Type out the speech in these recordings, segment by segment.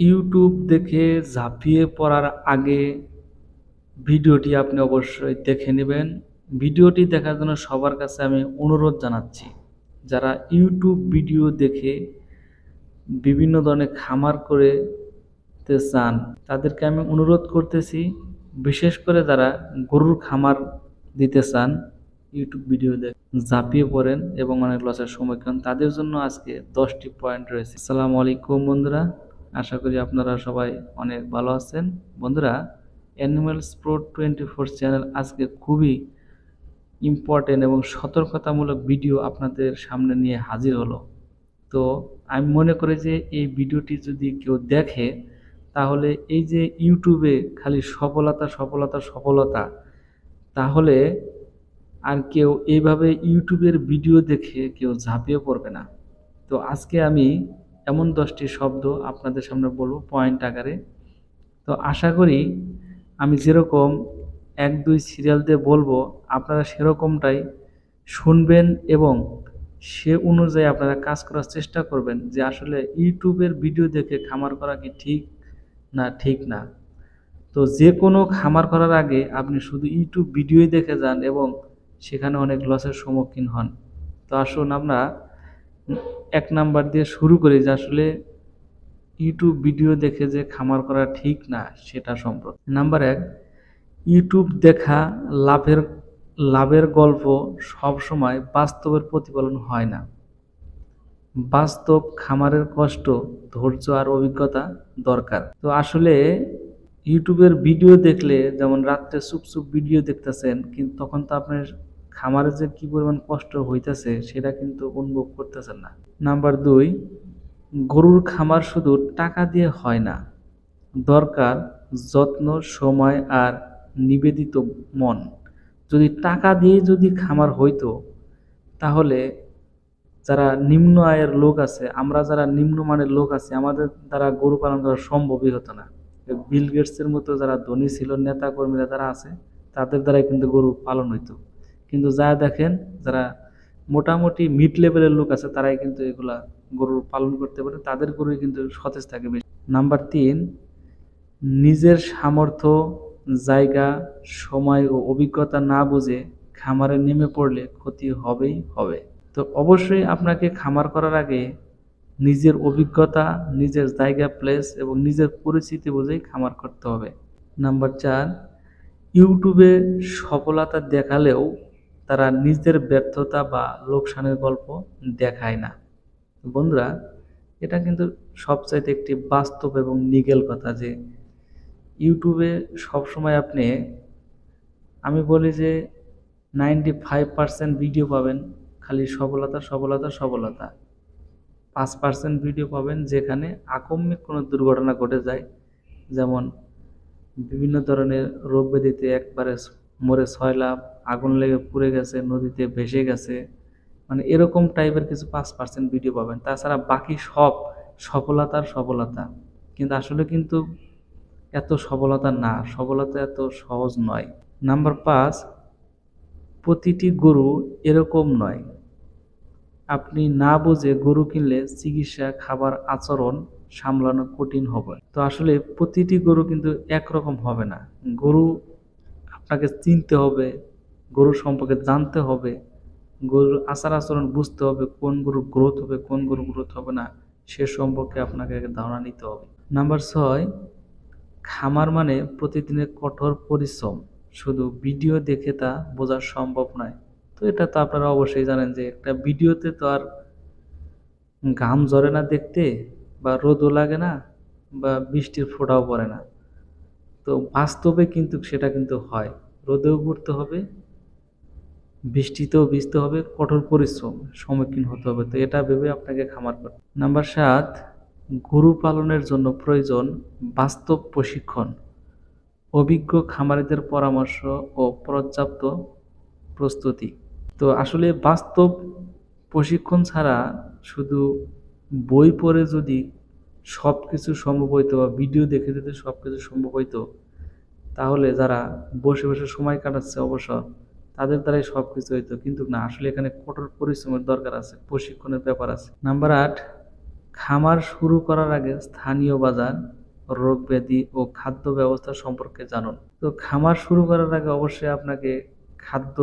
YouTube দেখে ঝাঁপিয়ে পড়ার আগে ভিডিওটি আপনি অবশ্যই দেখে নেবেন। ভিডিওটি দেখার জন্য সবার কাছে আমি অনুরোধ জানাচ্ছি, যারা ইউটিউব ভিডিও দেখে বিভিন্ন ধরনের খামার করে চান, তাদেরকে আমি অনুরোধ করতেছি, বিশেষ করে যারা গরুর খামার দিতে চান, ইউটিউব ভিডিও দেখে ঝাঁপিয়ে পড়েন এবং অনেক লসের হন, তাদের জন্য আজকে দশটি পয়েন্ট রয়েছে। আসসালামু আলাইকুম বন্ধুরা। আশা করি আপনারা সবাই অনেক ভালো আছেন। বন্ধুরা animals pro twenty four channel আজকে খুবই ইম্পর্টেন্ট এবং সতর্কতামূলক ভিডিও আপনাদের সামনে নিয়ে হাজির হলো। তো আমি মনে করি যে এই ভিডিওটি যদি কেউ দেখে, তাহলে এই যে ইউটিউবে খালি সফলতা সফলতা সফলতা, তাহলে আর কেউ এইভাবে ইউটিউবের ভিডিও দেখে কেউ ঝাঁপিয়ে পড়বে না। তো আজকে আমি এমন দশটি শব্দ আপনাদের সামনে বলব পয়েন্ট আকারে। তো আশা করি আমি যেরকম এক, দুই সিরিয়াল দিয়ে বলব, আপনারা সেরকমটাই শুনবেন এবং সে অনুযায়ী আপনারা কাজ করার চেষ্টা করবেন যে আসলে ইউটিউবের ভিডিও দেখে খামার করা কি ঠিক না ঠিক না। তো যে কোনো খামার করার আগে আপনি শুধু ইউটিউব ভিডিওই দেখে যান এবং সেখানে অনেক লসের সম্মুখীন হন। তো আসুন আমরা এক নাম্বার দিয়ে শুরু করি যে আসলে ইউটিউব ভিডিও দেখে যে খামার করা ঠিক না, সেটা সম্পর্কে। নাম্বার এক, ইউটিউব দেখা লাভের লাভের গল্প সবসময় বাস্তবের প্রতিফলন হয় না। বাস্তব খামারের কষ্ট, ধৈর্য আর অভিজ্ঞতা দরকার। তো আসলে ইউটিউবের ভিডিও দেখলে, যেমন রাত্রে চুপ চুপ ভিডিও দেখতেছেন, কিন্তু তখন তো আপনার খামারে যে কী পরিমাণ কষ্ট হইতেছে, সেটা কিন্তু অনুভব করতেছেন না। নাম্বার দুই, গরুর খামার শুধু টাকা দিয়ে হয় না, দরকার যত্ন, সময় আর নিবেদিত মন। যদি টাকা দিয়ে যদি খামার হইতো, তাহলে যারা নিম্ন আয়ের লোক আছে, আমরা যারা নিম্নমানের লোক আছে, আমাদের দ্বারা গরু পালন করা সম্ভবই হতো না। বিল গেটসের মতো যারা ধনী ছিল নেতা কর্মীরা যারা আছে, তাদের দ্বারাই কিন্তু গরু পালন হইতো। কিন্তু যা দেখেন, যারা মোটামুটি মিড লেভেলের লোক আছে, তারাই কিন্তু এগুলা গরু পালন করতে পারে। তাদের গরুই কিন্তু সতেজ থাকে বেশি। নাম্বার তিন, নিজের সামর্থ্য, জায়গা, সময় ও অভিজ্ঞতা না বুঝে খামারে নেমে পড়লে ক্ষতি হবেই হবে। তো অবশ্যই আপনাকে খামার করার আগে নিজের অভিজ্ঞতা, নিজের জায়গা প্লেস এবং নিজের পরিস্থিতি বুঝেই খামার করতে হবে। নাম্বার চার, ইউটিউবে সফলতা দেখালেও তারা নিজের ব্যর্থতা বা লোকসানের গল্প দেখায় না। বন্ধুরা, এটা কিন্তু সবচাইতে একটি বাস্তব এবং নিগেল কথা যে ইউটিউবে সবসময় আপনি, আমি বলি যে নাইনটি ফাইভ পার্সেন্ট ভিডিও পাবেন, খালি সফলতা সফলতা সফলতা। পাঁচ পার্সেন্ট ভিডিও পাবেন যেখানে আকস্মিক কোনো দুর্ঘটনা ঘটে যায়, যেমন বিভিন্ন ধরনের রোগ ব্যাধিতে একবারে মরে ছয় লাভ আগুন লেগে পুড়ে গেছে, নদীতে ভেসে গেছে মানে এরকম টাইপের কিছু পাঁচ পার্সেন্ট ভিডিও পাবেন। তাছাড়া বাকি সব সফলতার সফলতা। কিন্তু আসলে কিন্তু এত সফলতা না, সফলতা এত সহজ নয়। নাম্বার পাঁচ, প্রতিটি গরু এরকম নয়। আপনি না বুঝে গরু কিনলে চিকিৎসা, খাবার আচরণ সামলানো কঠিন হবে। তো আসলে প্রতিটি গরু কিন্তু একরকম হবে না। গরু আপনাকে চিনতে হবে গরু সম্পর্কে জানতে হবে। গরুর আচার আচরণ বুঝতে হবে, কোন গরুর গ্রোথ হবে, কোন গরুর গ্রোথ হবে না, সে সম্পর্কে আপনাকে ধারণা নিতে হবে। নাম্বার ছয়, খামার মানে প্রতিদিনের কঠোর পরিশ্রম। শুধু ভিডিও দেখে তা বোঝা সম্ভব নয়। তো এটা তো আপনারা অবশ্যই জানেন যে একটা ভিডিওতে তো আর ঘাম ঝরে না দেখতে বা রোদও লাগে না বা বৃষ্টির ফোঁটাও পড়ে না। তো বাস্তবে কিন্তু সেটা কিন্তু হয়। রোদেও পড়তে হবে বৃষ্টিতেও ভিজতে হবে, কঠোর পরিশ্রম সম্মুখীন হতে হবে। তো এটা ভেবে আপনাকে খামার করতে নাম্বার সাত, গরু পালনের জন্য প্রয়োজন বাস্তব প্রশিক্ষণ। অভিজ্ঞ খামারিদের পরামর্শ ও পর্যাপ্ত প্রস্তুতি। তো আসলে বাস্তব প্রশিক্ষণ ছাড়া শুধু বই পড়ে যদি সব কিছু সম্ভব হইতো বা ভিডিও দেখে যদি সব কিছু সম্ভব হইতো, তাহলে যারা বসে বসে সময় কাটাচ্ছে অবসর তাদের দ্বারাই সব কিছু হইতো। কিন্তু না, আসলে এখানে কঠোর পরিশ্রমের দরকার আছে, প্রশিক্ষণের ব্যাপার আছে। নাম্বার আট, খামার শুরু করার আগে স্থানীয় বাজার, রোগ ব্যাধি ও খাদ্য ব্যবস্থা সম্পর্কে জানুন। তো খামার শুরু করার আগে অবশ্যই আপনাকে খাদ্য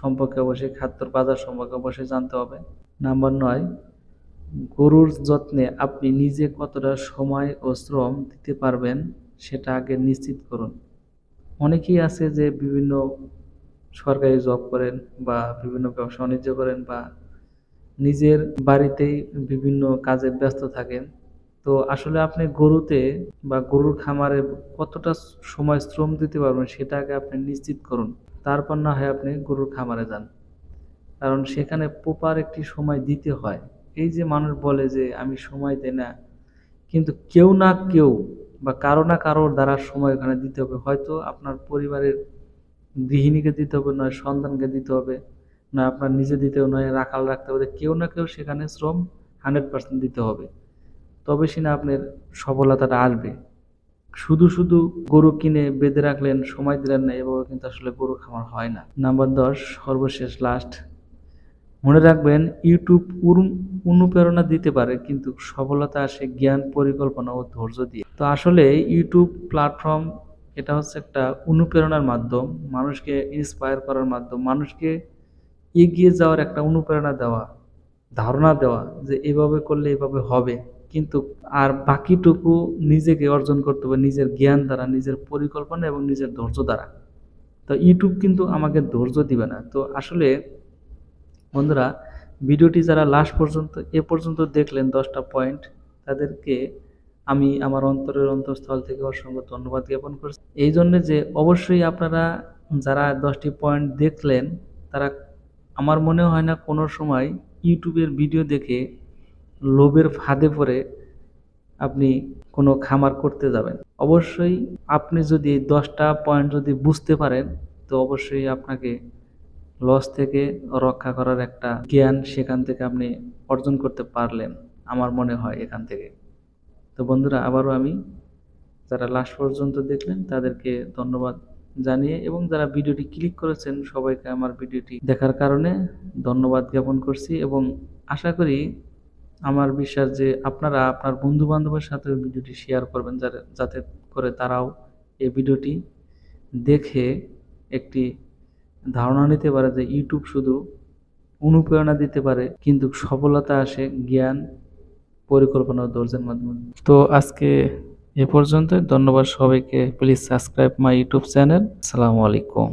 সম্পর্কে অবশ্যই, খাদ্যর বাজার সম্পর্কে অবশ্যই জানতে হবে। নাম্বার নয়, গরুর যত্নে আপনি নিজে কতটা সময় ও শ্রম দিতে পারবেন সেটা আগে নিশ্চিত করুন। অনেকেই আছে যে বিভিন্ন সরকারি জব করেন বা বিভিন্ন ব্যবসা বাণিজ্য করেন বা নিজের বাড়িতেই বিভিন্ন কাজে ব্যস্ত থাকেন, তো আসলে আপনি গরুতে বা গরুর খামারে কতটা সময় শ্রম দিতে পারবেন সেটা আগে আপনি নিশ্চিত করুন, তারপর না হয় আপনি গরুর খামারে যান। কারণ সেখানে প্রপার একটি সময় দিতে হয়। এই যে মানুষ বলে যে আমি সময় দেই না, কিন্তু কেউ না কেউ বা কারও না কারোর দ্বারা সময় ওখানে দিতে হবে। হয়তো আপনার পরিবারের গৃহিণীকে দিতে হবে, নয় সন্তানকে দিতে হবে না আপনার নিজে দিতে হবে, নয় রাখাল রাখতে হবে। কেউ না কেউ সেখানে শ্রম হান্ড্রেড পার্সেন্ট দিতে হবে। তবে সিনা আপনার সফলতাটা আসবে। শুধু শুধু গরু কিনে বেঁধে রাখলেন, সময় দিলেন না, এভাবে কিন্তু আসলে গরু খামার হয় না। নাম্বার দশ, সর্বশেষ লাস্ট মনে রাখবেন, ইউটিউব অনুপ্রেরণা দিতে পারে, কিন্তু সফলতা আসে জ্ঞান, পরিকল্পনা ও ধৈর্য দিয়ে। তো আসলে ইউটিউব প্ল্যাটফর্ম এটা হচ্ছে একটা অনুপ্রেরণার মাধ্যম, মানুষকে ইন্সপায়ার করার মাধ্যম, মানুষকে এগিয়ে যাওয়ার একটা অনুপ্রেরণা দেওয়া, ধারণা দেওয়া যে এভাবে করলে এভাবে হবে। কিন্তু আর বাকিটুকু নিজেকে অর্জন করতে হবে, নিজের জ্ঞান দ্বারা, নিজের পরিকল্পনা এবং নিজের ধৈর্য দ্বারা। তো ইউটিউব কিন্তু আমাকে ধৈর্য দিবে না। তো আসলে বন্ধুরা, ভিডিওটি যারা লাস্ট পর্যন্ত, এ পর্যন্ত দেখলেন দশটা পয়েন্ট তাদেরকে আমি আমার অন্তরের অন্তঃস্থল থেকে অসংখ্য ধন্যবাদ জ্ঞাপন করছি। এই জন্যে যে অবশ্যই আপনারা যারা দশটি পয়েন্ট দেখলেন, তারা আমার মনে হয় না কোনো সময় ইউটিউবের ভিডিও দেখে লোভের ফাঁদে পড়ে আপনি কোনো খামার করতে যাবেন। অবশ্যই আপনি যদি দশটা পয়েন্ট যদি বুঝতে পারেন, তো অবশ্যই আপনাকে লস থেকে রক্ষা করার একটা জ্ঞান সেখান থেকে আপনি অর্জন করতে পারলেন, আমার মনে হয় এখান থেকে। তো বন্ধুরা, আবারও আমি যারা লাস্ট পর্যন্ত দেখলেন তাদেরকে ধন্যবাদ জানিয়ে এবং যারা ভিডিওটি ক্লিক করেছেন সবাইকে আমার ভিডিওটি দেখার কারণে ধন্যবাদ জ্ঞাপন করছি এবং আশা করি আমার বিশ্বাস যে আপনারা আপনার বন্ধু বান্ধবের সাথে ভিডিওটি শেয়ার করবেন যাতে- যাতে করে তারাও এই ভিডিওটি দেখে একটি ধারণা নিতে পারে যে ইউটিউব শুধু অনুপ্রেরণা দিতে পারে, কিন্তু সফলতা আসে জ্ঞান পরিকল্পনা ও মাধ্যমে। তো আজকে এ পর্যন্ত ধন্যবাদ সবাইকে। Please subscribe my YouTube channel সালামু আলাইকুম।